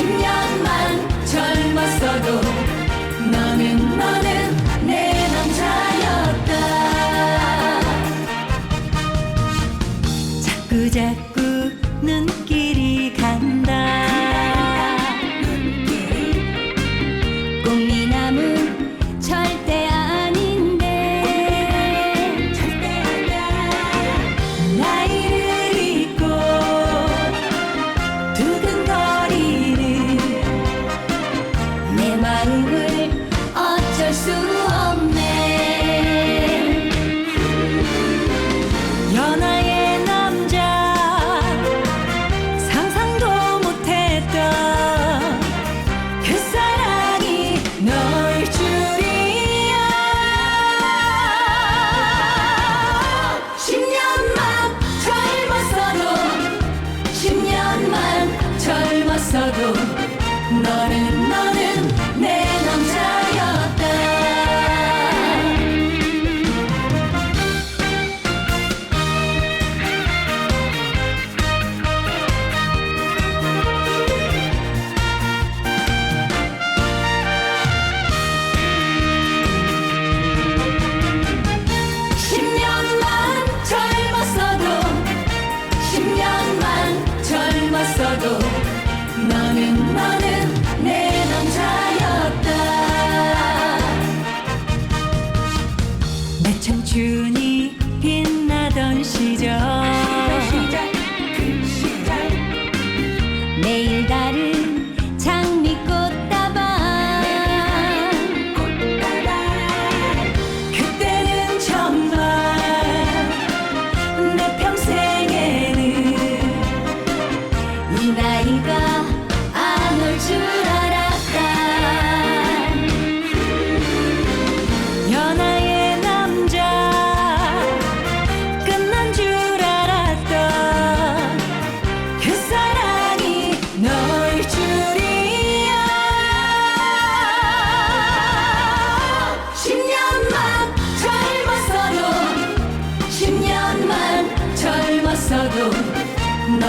10년만 젊었어도 너는 너는 내 남자였다. 자꾸자꾸 눈길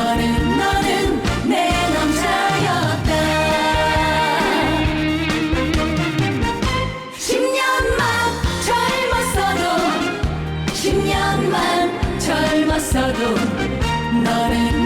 너는 너는 내 남자였다. 10년만 젊었어도 10년만 젊었어도 너는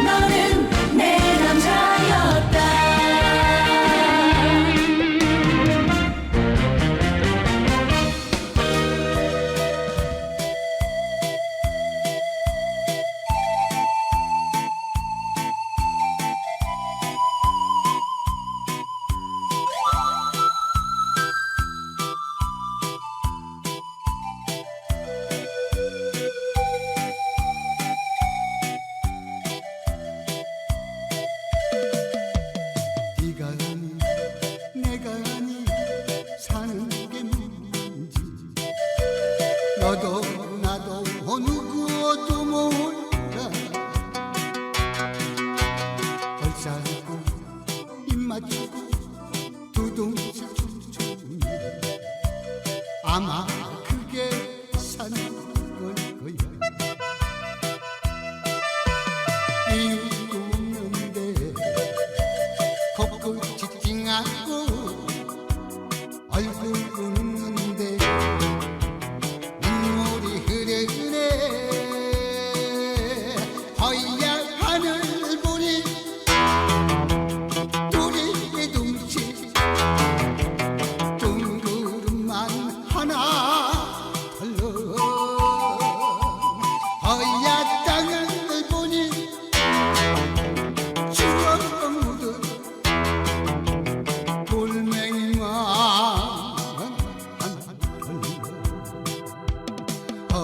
너도 나도 어느 것도 몰라. 벌살고 입 맞추고 두둥차. 아마 그게 사는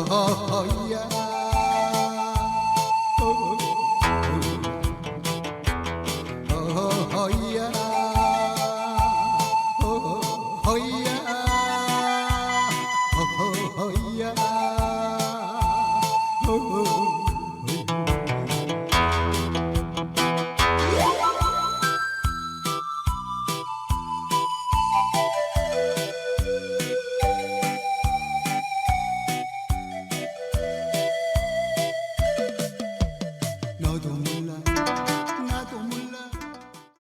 너야 너야 너야